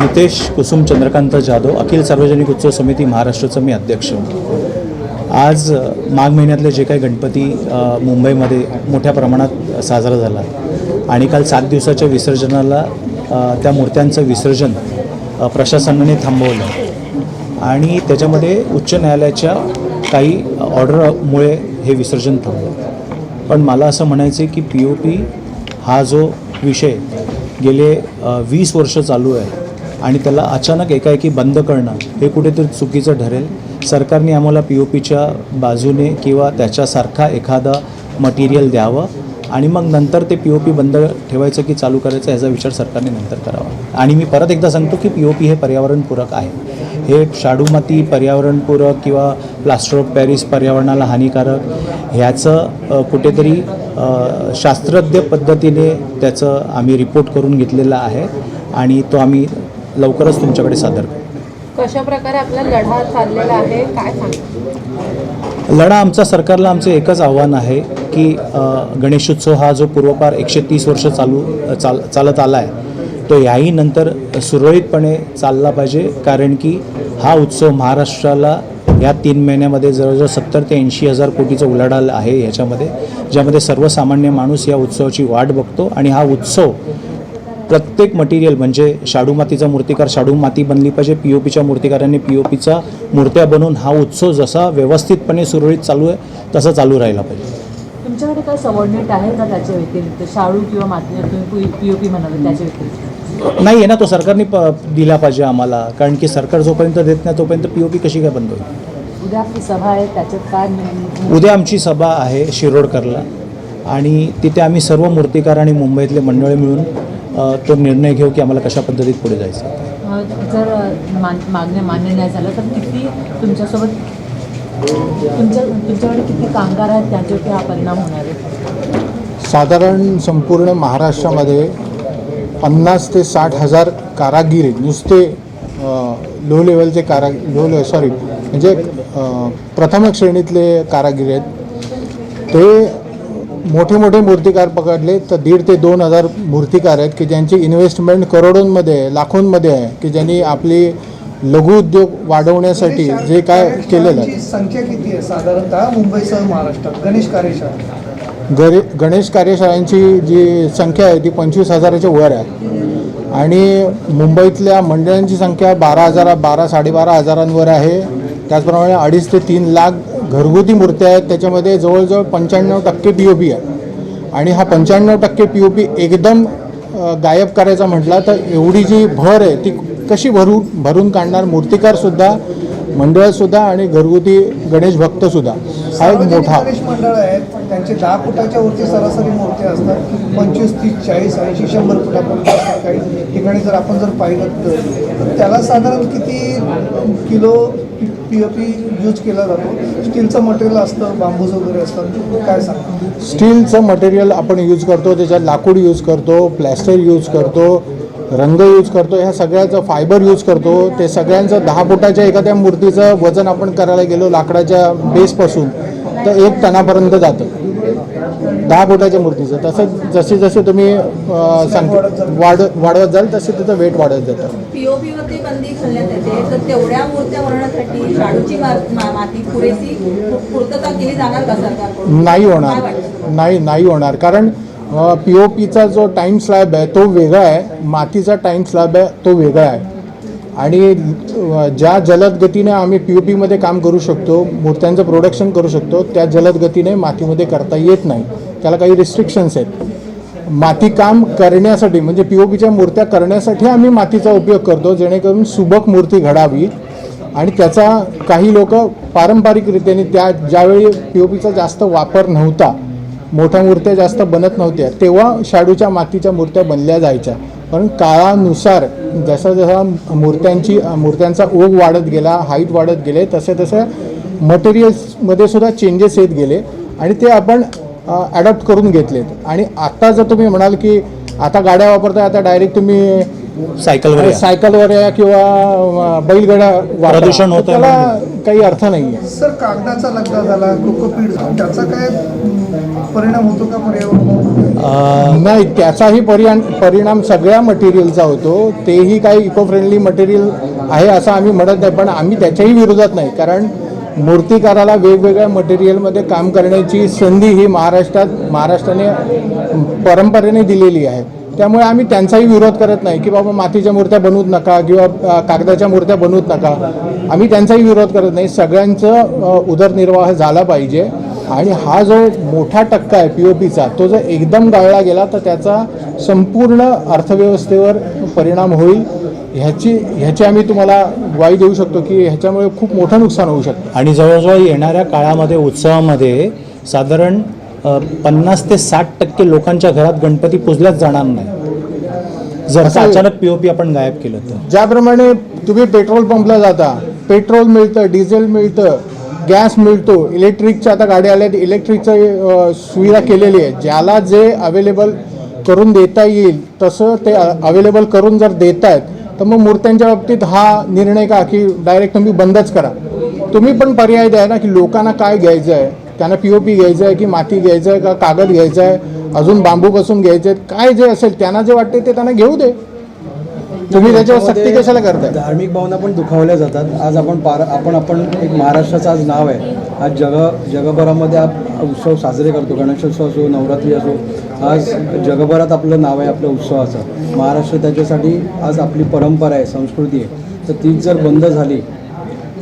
हितेश कुसुम चंद्रकांत जाधव अखिल सार्वजनिक उत्सव समिती महाराष्ट्राचं मी अध्यक्ष. आज माघ महिन्यातले जे काही गणपती मुंबईमध्ये मोठ्या प्रमाणात साजरा झाला. आणि काल सात दिवसाच्या विसर्जनाला त्या मूर्त्यांचं विसर्जन प्रशासनाने थांबवलं. आणि त्याच्यामध्ये उच्च न्यायालयाच्या काही ऑर्डरमुळे हे विसर्जन थांबलं. पण मला असं म्हणायचं आहे की पी ओ पी हा जो विषय गेले वीस वर्ष चालू आहे आणि त्याला अचानक एकाएकी बंद करणं हे कुठेतरी चुकीचं ठरेल. सरकारने आम्हाला पी ओ पीच्या बाजूने किंवा त्याच्यासारखा एखादा मटेरियल द्यावं. आणि मग नंतर ते पी ओ पी बंद ठेवायचं की चालू करायचं याचा विचार सरकारने नंतर करावा. आणि मी परत एकदा सांगतो की पी ओ पी हे पर्यावरणपूरक आहे. हे शाडूमाती पर्यावरणपूरक किंवा प्लास्टर ऑफ पॅरिस पर्यावरणाला हानिकारक ह्याचं कुठेतरी शास्त्रज्ञ पद्धतीने त्याचं आम्ही रिपोर्ट करून घेतलेला आहे आणि तो आम्ही लवकरच तुमच्याकडे सादर करू. कशा प्रकारे आपला लढा चाललेला आहे? काय सांग लढा आमचा सरकारला आमचं एकच आव्हान आहे. की गणेशोत्सव हा जो पूर्वपार एकशे तीस वर्ष चालू चाल चालत आला आहे तो याही नंतर सुरळीतपणे चालला पाहिजे. कारण की हा उत्सव महाराष्ट्राला या तीन महिन्यामध्ये जवळजवळ सत्तर ते ऐंशी हजार कोटीचं उलाढाल आहे ह्याच्यामध्ये ज्यामध्ये सर्वसामान्य माणूस या उत्सवाची वाट बघतो. आणि हा उत्सव प्रत्येक मटेरियल म्हणजे शाडू मातीचा मूर्तिकार शाडू माती बनली पाहिजे पी ओ पीच्या मूर्तिकारांनी पी ओ पीचा मूर्त्या बनवून हा उत्सव जसा व्यवस्थितपणे सुरळीत चालू आहे तसा चालू राहिला पाहिजे. तुमच्याकडे काय सबॉर्डिनेट आहे का त्याच्या व्यतिरिक्त? शाळू किंवा माती तुम्ही पी ओ पी म्हणाले त्याच्या व्यतिरिक्त? नाही आहे ना तो सरकारने प दिला पाहिजे आम्हाला. कारण की सरकार जोपर्यंत देत नाही तोपर्यंत पी ओ पी कशी काय बंद होईल? उद्या आपली सभा आहे त्याच्यात काय उद्या आमची सभा आहे शिरोडकरला. आणि तिथे आम्ही सर्व मूर्तिकार आणि मुंबईतले मंडळी मिळून तो निर्णय घेऊ की आम्हाला कशा पद्धतीत पुढे जायचं. जर मागण्या मान्य नाही झालं तर किती तुमच्यासोबत तुमच्या तुमच्याकडे किती कामगार आहेत हा परिणाम होणार आहे साधारण संपूर्ण महाराष्ट्रामध्ये पन्नास ते साठ हजार कारागीर आहेत. नुसते लो लेवलचे कारा लो ले सॉरी म्हणजे प्रथम श्रेणीतले कारागीर आहेत ते मोठे मोठे मूर्तिकार पकडले तर दीड ते दोन हजार मूर्तिकार आहेत की ज्यांची इन्व्हेस्टमेंट करोडोंमध्ये आहे लाखोंमध्ये आहे की ज्यांनी आपली लघु उद्योग वाढवण्यासाठी जे काय केलेलं आहे. संख्या किती आहे? साधारणतः मुंबईसह महाराष्ट्रात गणेश कार्यशाळा. गरे गणेश कार्यशाळांची जी संख्या आहे ती पंचवीस हजाराच्या वर आहे. आणि मुंबईतल्या मंडळांची संख्या बारा हजारा बारा साडेबारा हजारांवर आहे. त्याचप्रमाणे अडीच ते तीन लाख घरगुती मूर्त्या आहेत. त्याच्यामध्ये जवळजवळ पंच्याण्णव टक्के पी ओ पी आहे. आणि हा पंच्याण्णव टक्के पी ओ पी एकदम गायब करायचा म्हटला तर एवढी जी भर आहे ती कशी भरून भरून काढणार मूर्तिकारसुद्धा मंडळसुद्धा आणि घरगुती गणेश भक्तसुद्धा हा एक मोठा गणेश मंडळ आहेत पण त्यांचे दहा फुटाच्या वरती सरासरी मूर्त्या असतात. पंचवीस तीस चाळीस ऐंशी शंभर फुटापर्यंत असतात काही ठिकाणी जर आपण जर पाहिलं तर. त्याला साधारण किती kilo P O P use केला जातो? स्टीलचं मटेरियल असतं बांबूज वगैरे असतं. काय सांगा स्टीलचं मटेरियल आपण यूज करतो त्याच्यात लाकूड यूज करतो प्लॅस्टर यूज करतो रंग यूज करतो ह्या सगळ्याचं फायबर यूज करतो ते सगळ्यांचं दहा फुटाच्या एखाद्या मूर्तीचं वजन आपण करायला गेलो लाकडाच्या बेसपासून तर एक टनापर्यंत जातं. दहा फुटाच्या मूर्तीचं. तसं जसे जसे तुम्ही सांग वाढ वाढवत जाल तसे त्याचं वेट वाढत जातं. पीओपी वरती बंदी घालण्यात येते. तर तेवढ्या मूर्त्या बनवण्यासाठी शाडूची मा- मा- माती पुरेशी पू- पूर्तता केली जाणार का सरकारकडून? नाही होणार? नाही नाही होणार. कारण पी ओ पीचा जो टाईम स्लॅब आहे तो वेगळा आहे. मातीचा टाईम स्लॅब आहे तो वेगळा आहे. आणि ज्या जलद गतीने आम्ही पी ओ पीमध्ये काम करू शकतो मूर्त्यांचं प्रोडक्शन करू शकतो त्या जलद गतीने मातीमध्ये करता येत नाही. त्याला काही रिस्ट्रिक्शन्स आहेत. माती काम करण्यासाठी म्हणजे पी ओ पीच्या मूर्त्या करण्यासाठी आम्ही मातीचा उपयोग करतो जेणेकरून सुबक मूर्ती घडावी. आणि त्याचा काही लोक पारंपरिकरित्याने त्या ज्यावेळी पी ओ पीचा जास्त वापर नव्हता मोठ्या मूर्त्या जास्त बनत नव्हत्या. तेव्हा शाडूच्या मातीच्या मूर्त्या बनल्या जायच्या. पण काळानुसार जसा जसा मूर्त्यांची मूर्त्यांचा ओघ वाढत गेला हाईट वाढत गेले तसे तसे मटेरियल्समध्ये सुद्धा चेंजेस येत गेले आणि ते आपण ॲडॉप्ट करून घेतलेत. आणि आत्ता जर तुम्ही म्हणाल की आता गाड्या वापरताय आता डायरेक्ट तुम्ही सायकलवर या. सायकलवर या किंवा बैलगाड्या. प्रदूषण होतंय तर त्याला काही अर्थ नाही आहे. सर कागदाचा लगदा झाला कोकोपीट झाला त्याचा काय परिणाम होतो का पर्यावरणावर? अ, नाही त्याचाही परिणाम परिणाम सगळ्या मटेरियलचा होतो. तेही काही इको फ्रेंडली मटेरियल आहे असं आम्ही म्हणत नाही पण आम्ही त्याच्याही विरोधात नाही. कारण मूर्तिकाराला वेगवेगळ्या मटेरियलमध्ये काम करण्याची संधी ही महाराष्ट्रात महाराष्ट्राने परंपरेने दिलेली आहे. त्यामुळे आम्ही त्यांचाही विरोध करत नाही की बाबा मातीच्या मूर्त्या बनवूच नका किंवा कागदाच्या मूर्त्या बनवूच नका. आम्ही त्यांचाही विरोध करत नाही. सगळ्यांचं उदरनिर्वाह झाला पाहिजे. आणि हा जो मोठा टक्का आहे पी ओ पीचा तो जर एकदम गाळला गेला तर त्याचा संपूर्ण अर्थव्यवस्थेवर परिणाम होईल. ह्याची ह्याची आम्ही तुम्हाला ग्वाही देऊ शकतो की ह्याच्यामुळे खूप मोठं नुकसान होऊ शकतं. आणि जवळजवळ येणाऱ्या काळामध्ये उत्सवामध्ये साधारण पन्नास ते साठ टक्के लोकांच्या घरात गणपती पुजल्याच जाणार नाही. जर असं- अचानक पीओपी आपण गायब केलं तर. ज्याप्रमाणे तुम्ही पेट्रोल पंपला जाता पेट्रोल मिळतं डिझेल मिळतं गॅस मिळतो इलेक्ट्रिकच्या आता गाड्या आल्या इलेक्ट्रिकचं अ, सुविधा केलेली आहे. ज्याला जे अवेलेबल करून देता येईल तसं ते अवेलेबल करून जर देत आहेत तर मग मूर्त्यांच्या बाबतीत हा निर्णय का की डायरेक्ट तुम्ही बंदच करा. तुम्ही पण पर्याय द्या ना की लोकांना काय घ्यायचं आहे त्यांना पी ओ पी घ्यायचं आहे की माती घ्यायचं आहे का कागद घ्यायचं आहे अजून बांबूपासून घ्यायचे आहेत काय जे असेल त्यांना जे वाटते ते त्यांना घेऊ दे. तुम्ही त्याच्यावर सक्ती कशाला करताय? धार्मिक भावना पण दुखावल्या जातात. आज आपण पार आपण आपण एक महाराष्ट्राचं आज नाव आहे. आज जग जगभरामध्ये आप उत्सव साजरे करतो. गणेशोत्सव असो नवरात्री असो. आज जगभरात आपलं नाव आहे आपल्या उत्सवाचं. महाराष्ट्र त्याच्यासाठी आज आपली परंपरा आहे संस्कृती आहे. तर तीच जर बंद झाली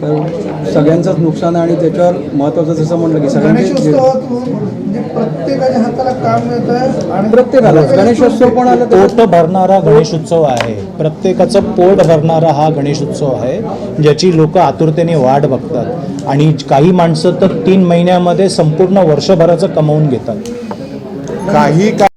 तर सगळ्यांचंच नुकसान आहे आणि त्याच्यावर महत्त्वाचं जसं म्हटलं की सगळ्यांची गणेशोत्सवात म्हणजे प्रत्येकाच्या हाताला काम मिळत आहे आणि प्रत्येकाला. गणेशोत्सव पण आलं पोट भरणारा गणेशोत्सव आहे. प्रत्येकाचं पोट भरणारा हा गणेशोत्सव आहे ज्याची लोक आतुरतेने वाट बघतात. आणि काही माणसं तर तीन महिन्यामध्ये संपूर्ण वर्षभराचं कमवून घेतात. काही का